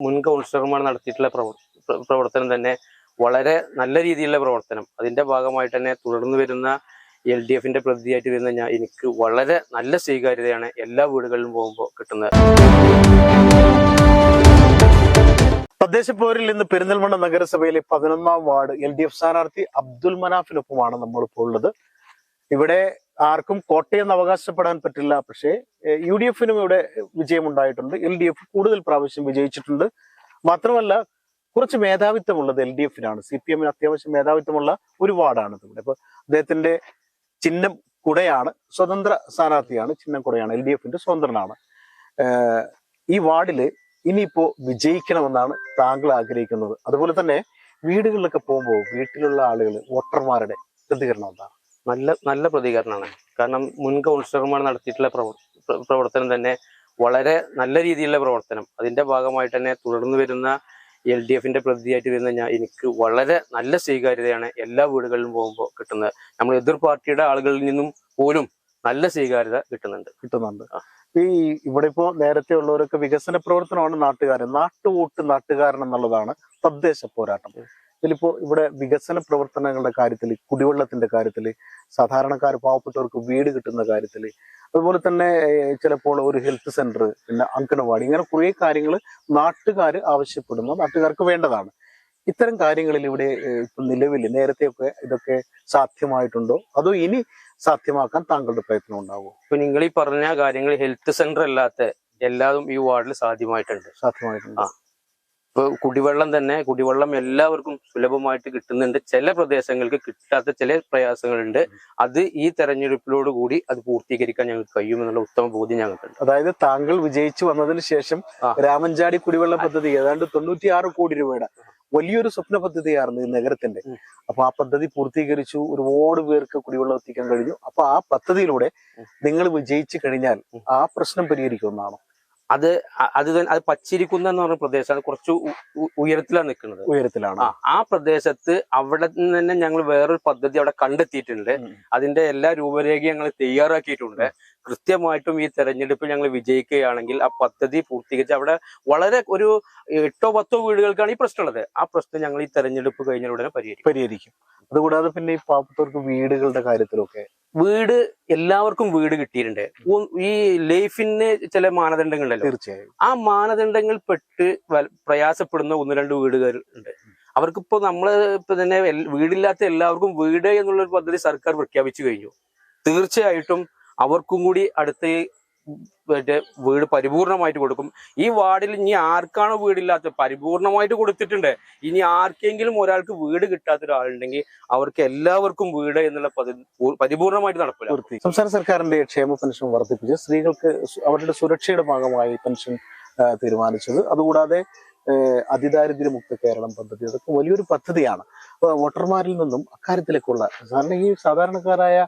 മുൻ കൗൺസിലർമാർ നടത്തിയിട്ടുള്ള പ്രവർ- പ്രവർത്തനം തന്നെ വളരെ നല്ല രീതിയിലുള്ള പ്രവർത്തനം. അതിന്റെ ഭാഗമായിട്ട് തന്നെ തുടർന്ന് വരുന്ന എൽ ഡി എഫിന്റെ പ്രതിയായിട്ട് വരുന്ന ഞാൻ എനിക്ക് വളരെ നല്ല സ്വീകാര്യതയാണ് എല്ലാ വീടുകളിലും പോകുമ്പോൾ കിട്ടുന്നത്. തദ്ദേശ പോരിൽ ഇന്ന് പെരിന്തൽമണ്ണ നഗരസഭയിലെ പതിനൊന്നാം വാർഡ് എൽ ഡി എഫ് സ്ഥാനാർത്ഥി അബ്ദുൽ മനാഫിനൊപ്പമാണ് നമ്മളിപ്പോൾ ഉള്ളത് ഇവിടെ ആർക്കും കോട്ടയെന്ന് അവകാശപ്പെടാൻ പറ്റില്ല. പക്ഷേ യു ഡി എഫിനും ഇവിടെ വിജയമുണ്ടായിട്ടുണ്ട്. എൽ ഡി എഫ് കൂടുതൽ പ്രാവശ്യം വിജയിച്ചിട്ടുണ്ട്. മാത്രമല്ല കുറച്ച് മേധാവിത്വമുള്ളത് എൽ ഡി എഫിനാണ്. സി പി എമ്മിന് അത്യാവശ്യം മേധാവിത്വമുള്ള ഒരു വാർഡാണ് ഇവിടെ അപ്പൊ അദ്ദേഹത്തിന്റെ ചിഹ്നം കുടയാണ് സ്വതന്ത്ര സ്ഥാനാർത്ഥിയാണ്. ചിഹ്നം കുടയാണ് എൽ ഡി എഫിന്റെ സ്വതന്ത്രനാണ്. ഈ വാർഡിൽ ഇനിയിപ്പോ വിജയിക്കണമെന്നാണ് താങ്കൾ ആഗ്രഹിക്കുന്നത്. അതുപോലെ തന്നെ വീടുകളിലൊക്കെ പോകുമ്പോൾ വീട്ടിലുള്ള ആളുകൾ വോട്ടർമാരുടെ പ്രതികരണം എന്താണ്? നല്ല നല്ല പ്രതികരണമാണ്. കാരണം മുൻ കൗൺസിലർമാർ നടത്തിയിട്ടുള്ള പ്രവർ- പ്രവർത്തനം തന്നെ വളരെ നല്ല രീതിയിലുള്ള പ്രവർത്തനം. അതിന്റെ ഭാഗമായിട്ട് തന്നെ തുടർന്ന് വരുന്ന എൽ ഡി എഫിന്റെ പ്രതിയായിട്ട് വരുന്ന ഞാൻ എനിക്ക് വളരെ നല്ല സ്വീകാര്യതയാണ് എല്ലാ വീടുകളിലും പോകുമ്പോൾ കിട്ടുന്നത്. നമ്മൾ എതിർ പാർട്ടിയുടെ ആളുകളിൽ നിന്നും പോലും നല്ല സ്വീകാര്യത കിട്ടുന്നുണ്ട്. കിട്ടുന്നുണ്ട്. ഈ ഇവിടെ ഇപ്പോ നേരത്തെ ഉള്ളവരൊക്കെ വികസന പ്രവർത്തനമാണ് നാട്ടുകാരൻ നാട്ടുവോട്ട് നാട്ടുകാരൻ എന്നുള്ളതാണ് തദ്ദേശ പോരാട്ടം. ഇതിലിപ്പോ ഇവിടെ വികസന പ്രവർത്തനങ്ങളുടെ കാര്യത്തിൽ കുടിവെള്ളത്തിന്റെ കാര്യത്തിൽ സാധാരണക്കാർ പാവപ്പെട്ടവർക്ക് വീട് കിട്ടുന്ന കാര്യത്തിൽ അതുപോലെ തന്നെ ചിലപ്പോൾ ഒരു ഹെൽത്ത് സെന്റർ പിന്നെ അങ്കണവാടി ഇങ്ങനെ കുറേ കാര്യങ്ങൾ നാട്ടുകാർ ആവശ്യപ്പെടുന്നു. നാട്ടുകാർക്ക് വേണ്ടതാണ്. ഇത്തരം കാര്യങ്ങളിൽ ഇവിടെ ഇപ്പം നിലവിൽ നേരത്തെയൊക്കെ ഇതൊക്കെ സാധ്യമായിട്ടുണ്ടോ? അതോ ഇനി സാധ്യമാക്കാൻ താങ്കളുടെ പ്രയത്നം ഉണ്ടാവുമോ ഇപ്പൊ നിങ്ങൾ ഈ പറഞ്ഞ കാര്യങ്ങൾ ഹെൽത്ത് സെന്റർ അല്ലാത്ത എല്ലാതും ഈ വാർഡിൽ സാധ്യമായിട്ടുണ്ട്. സാധ്യമായിട്ടുണ്ട്. ഇപ്പൊ കുടിവെള്ളം തന്നെ കുടിവെള്ളം എല്ലാവർക്കും സുലഭമായിട്ട് കിട്ടുന്നുണ്ട്. ചില പ്രദേശങ്ങൾക്ക് കിട്ടാത്ത ചില പ്രയാസങ്ങളുണ്ട്. അത് ഈ തെരഞ്ഞെടുപ്പിലോട് കൂടി അത് പൂർത്തീകരിക്കാൻ ഞങ്ങൾക്ക് കഴിയുമെന്നുള്ള ഉത്തമ ബോധ്യം ഞങ്ങൾക്കുണ്ട്. അതായത് താങ്കൾ വിജയിച്ചു വന്നതിന് ശേഷം. രാമൻചാടി കുടിവെള്ള പദ്ധതി ഏതാണ്ട് തൊണ്ണൂറ്റിയാറ് കോടി രൂപയുടെ വലിയൊരു സ്വപ്ന പദ്ധതിയായിരുന്നു ഈ നഗരത്തിന്റെ. അപ്പൊ ആ പദ്ധതി പൂർത്തീകരിച്ചു ഒരുപാട് പേർക്ക് കുടിവെള്ളം എത്തിക്കാൻ കഴിഞ്ഞു. അപ്പൊ ആ പദ്ധതിയിലൂടെ നിങ്ങൾ വിജയിച്ചു കഴിഞ്ഞാൽ ആ പ്രശ്നം പരിഹരിക്കുമെന്നാണ് അത് അത് തന്നെ അത് പച്ചിരിക്കുന്ന എന്ന് പറഞ്ഞ പ്രദേശമാണ് കുറച്ച് ഉയരത്തിലാണ് നിൽക്കുന്നത്. ഉയരത്തിലാണ്. ആ പ്രദേശത്ത് അവിടെ നിന്ന് തന്നെ ഞങ്ങൾ വേറൊരു പദ്ധതി അവിടെ കണ്ടെത്തിയിട്ടുണ്ട്. അതിന്റെ എല്ലാ രൂപരേഖയും ഞങ്ങൾ തയ്യാറാക്കിയിട്ടുണ്ട്. കൃത്യമായിട്ടും ഈ തെരഞ്ഞെടുപ്പിൽ ഞങ്ങൾ വിജയിക്കുകയാണെങ്കിൽ ആ പദ്ധതി പൂർത്തീകരിച്ച് അവിടെ വളരെ ഒരു എട്ടോ പത്തോ വീടുകൾക്കാണ് ഈ പ്രശ്നമുള്ളത്. ആ പ്രശ്നം ഞങ്ങൾ ഈ തെരഞ്ഞെടുപ്പ് കഴിഞ്ഞ ഉടനെ പരിഹരിക്കും. പരിഹരിക്കും. അതുകൂടാതെ പിന്നെ ഈ പാവപ്പെട്ടവർക്ക് വീടുകളുടെ കാര്യത്തിലൊക്കെ വീട് എല്ലാവർക്കും വീട് കിട്ടിയിട്ടുണ്ട്. ഈ ലൈഫിന് ചില മാനദണ്ഡങ്ങളുണ്ടല്ലോ. തീർച്ചയായും. ആ മാനദണ്ഡങ്ങൾ പെട്ട് പ്രയാസപ്പെടുന്ന ഒന്ന് രണ്ട് വീടുകൾ ഉണ്ട്. അവർക്കിപ്പോ നമ്മൾ ഇപ്പൊ തന്നെ വീടില്ലാത്ത എല്ലാവർക്കും വീട് എന്നുള്ള ഒരു പദ്ധതി സർക്കാർ പ്രഖ്യാപിച്ചു കഴിഞ്ഞു. തീർച്ചയായിട്ടും അവർക്കും കൂടി അടുത്ത് മറ്റേ വീട് പരിപൂർണമായിട്ട് കൊടുക്കും. ഈ വാർഡിൽ ഇനി ആർക്കാണോ വീടില്ലാത്തത്? പരിപൂർണമായിട്ട് കൊടുത്തിട്ടുണ്ട്. ഇനി ആർക്കെങ്കിലും ഒരാൾക്ക് വീട് കിട്ടാത്ത ഒരാളുണ്ടെങ്കിൽ അവർക്ക് എല്ലാവർക്കും വീട് എന്നുള്ള പരിപൂർണമായിട്ട് നടപ്പില്ല സംസ്ഥാന സർക്കാരിന്റെ ക്ഷേമ പെൻഷൻ വർദ്ധിപ്പിച്ച് സ്ത്രീകൾക്ക് അവരുടെ സുരക്ഷയുടെ ഭാഗമായി പെൻഷൻ തീരുമാനിച്ചത്. അതുകൂടാതെ അതിദാരിദ്ര്യ അതിദാരിദ്ര്യമുക്ത കേരളം പദ്ധതി. അതൊക്കെ വലിയൊരു പദ്ധതിയാണ്. വോട്ടർമാരിൽ നിന്നും അക്കാര്യത്തിലേക്കുള്ള സാധാരണ ഈ സാധാരണക്കാരായ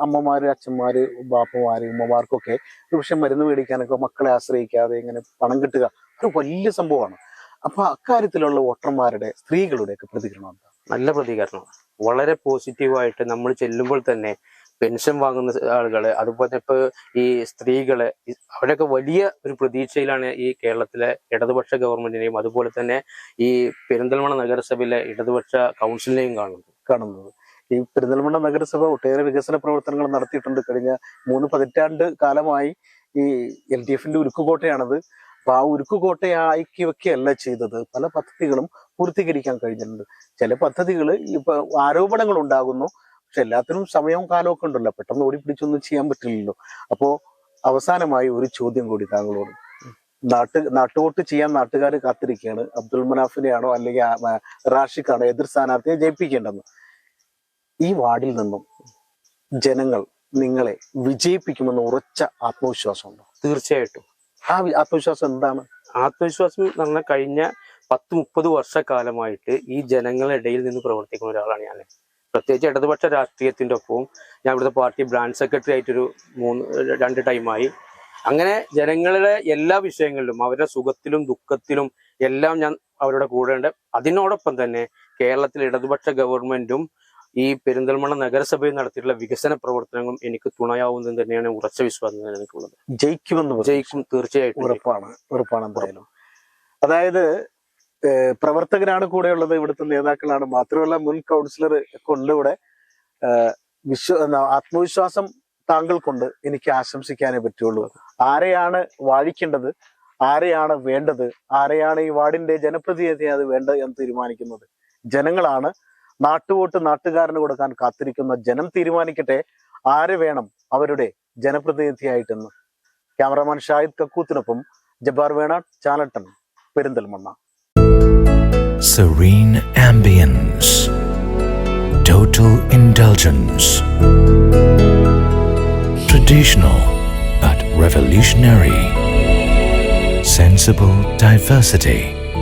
അമ്മമാര് അച്ഛന്മാര് ബാപ്പമാര് ഉമ്മമാർക്കൊക്കെ ഒരുപക്ഷെ മരുന്ന് മേടിക്കാനൊക്കെ മക്കളെ ആശ്രയിക്കാതെ ഇങ്ങനെ പണം കിട്ടുക ഒരു വലിയ സംഭവമാണ്. അപ്പൊ അക്കാര്യത്തിലുള്ള വോട്ടർമാരുടെ സ്ത്രീകളുടെ ഒക്കെ പ്രതികരണം എന്താ? നല്ല പ്രതികരണം. വളരെ പോസിറ്റീവായിട്ട് നമ്മൾ ചെല്ലുമ്പോൾ തന്നെ പെൻഷൻ വാങ്ങുന്ന ആളുകൾ അതുപോലെ ഇപ്പൊ ഈ സ്ത്രീകൾ അവരൊക്കെ വലിയ ഒരു പ്രതീക്ഷയിലാണ് ഈ കേരളത്തിലെ ഇടതുപക്ഷ ഗവൺമെന്റിനെയും അതുപോലെ തന്നെ ഈ പെരിന്തൽമണ്ണ നഗരസഭയിലെ ഇടതുപക്ഷ കൗൺസിലിനെയും കാണുന്നത്. കാണുന്നത്. ഈ പെരിന്തൽമണ്ണ നഗരസഭ ഒട്ടേറെ വികസന പ്രവർത്തനങ്ങൾ നടത്തിയിട്ടുണ്ട്. കഴിഞ്ഞ മൂന്ന് പതിറ്റാണ്ട് കാലമായി ഈ എൽ ഡി എഫിന്റെ ഉരുക്കുകോട്ടയാണത്. അപ്പൊ ആ വെക്കുകയല്ല ചെയ്തത്. പല പദ്ധതികളും പൂർത്തീകരിക്കാൻ കഴിഞ്ഞിട്ടുണ്ട്. ചില പദ്ധതികൾ ഇപ്പൊ ആരോപണങ്ങൾ ഉണ്ടാകുന്നു. പക്ഷെ എല്ലാത്തിനും സമയവും കാലവും ഒക്കെ ഉണ്ടല്ലോ. പെട്ടെന്ന് ഓടി പിടിച്ചൊന്നും ചെയ്യാൻ പറ്റില്ലല്ലോ. അപ്പോ അവസാനമായി ഒരു ചോദ്യം കൂടി താങ്കളോട്. നാട്ട് നാട്ടുവോട്ട് ചെയ്യാൻ നാട്ടുകാർ കാത്തിരിക്കുകയാണ്. അബ്ദുൽ മനാഫിനെയാണോ അല്ലെങ്കിൽ റാഷിഖാണോ എതിർ സ്ഥാനാർത്ഥിയെ ജയിപ്പിക്കേണ്ടെന്ന് ഈ വാർഡിൽ നിന്നും ജനങ്ങൾ നിങ്ങളെ വിജയിപ്പിക്കുമെന്ന് ഉറച്ച ആത്മവിശ്വാസമുണ്ടോ? തീർച്ചയായിട്ടും. ആ ആത്മവിശ്വാസം എന്താണ്? ആത്മവിശ്വാസം എന്ന് പറഞ്ഞാൽ കഴിഞ്ഞ പത്ത് മുപ്പത് വർഷക്കാലമായിട്ട് ഈ ജനങ്ങളുടെ ഇടയിൽ നിന്ന് പ്രവർത്തിക്കുന്ന ഒരാളാണ് ഞാൻ പ്രത്യേകിച്ച് ഇടതുപക്ഷ രാഷ്ട്രീയത്തിന്റെ ഒപ്പവും ഞാൻ ഇവിടുത്തെ പാർട്ടി ബ്രാഞ്ച് സെക്രട്ടറി ആയിട്ടൊരു മൂന്ന് രണ്ട് ടൈമായി. അങ്ങനെ ജനങ്ങളുടെ എല്ലാ വിഷയങ്ങളിലും അവരുടെ സുഖത്തിലും ദുഃഖത്തിലും എല്ലാം ഞാൻ അവരുടെ കൂടെ ഉണ്ട്. അതിനോടൊപ്പം തന്നെ കേരളത്തിലെ ഇടതുപക്ഷ ഗവൺമെന്റും ഈ പെരിന്തൽമണ്ണ നഗരസഭയിൽ നടത്തിയിട്ടുള്ള വികസന പ്രവർത്തനങ്ങളും എനിക്ക് തുണയാവുന്നത് തന്നെയാണ് ഉറച്ച വിശ്വാസം എനിക്കുള്ളത്. ജയിക്കുമെന്ന് ജയിക്കും തീർച്ചയായിട്ടും ഉറപ്പാണ് ഉറപ്പാണ് എന്തായാലും. അതായത് പ്രവർത്തകരാണ് കൂടെയുള്ളത് ഇവിടുത്തെ നേതാക്കളാണ്. മാത്രമല്ല മുൻ കൗൺസിലർ കൊണ്ട് ഇവിടെ. വിശ്വ ആത്മവിശ്വാസം താങ്കൾക്കുണ്ട്. എനിക്ക് ആശംസിക്കാനേ പറ്റുള്ളൂ. ആരെയാണ് വാഴിക്കേണ്ടത്? ആരെയാണ് വേണ്ടത്? ആരെയാണ് ഈ വാർഡിന്റെ ജനപ്രതിനിധി അത് വേണ്ടത് എന്ന് തീരുമാനിക്കുന്നത്? ജനങ്ങളാണ്. നാട്ടുവോട്ട് നാട്ടുകാരന് കൊടുക്കാൻ കാത്തിരിക്കുന്ന ജനം തീരുമാനിക്കട്ടെ. ആര് വേണം അവരുടെ ജനപ്രതിനിധിയായിട്ടെന്ന്. ക്യാമറമാൻ ഷാഹിദ് കക്കൂത്തിനൊപ്പം Jabbar Venad ചാലട്ടൻ Perinthalmanna. Serene ambience, total indulgence, traditional but revolutionary, sensible diversity,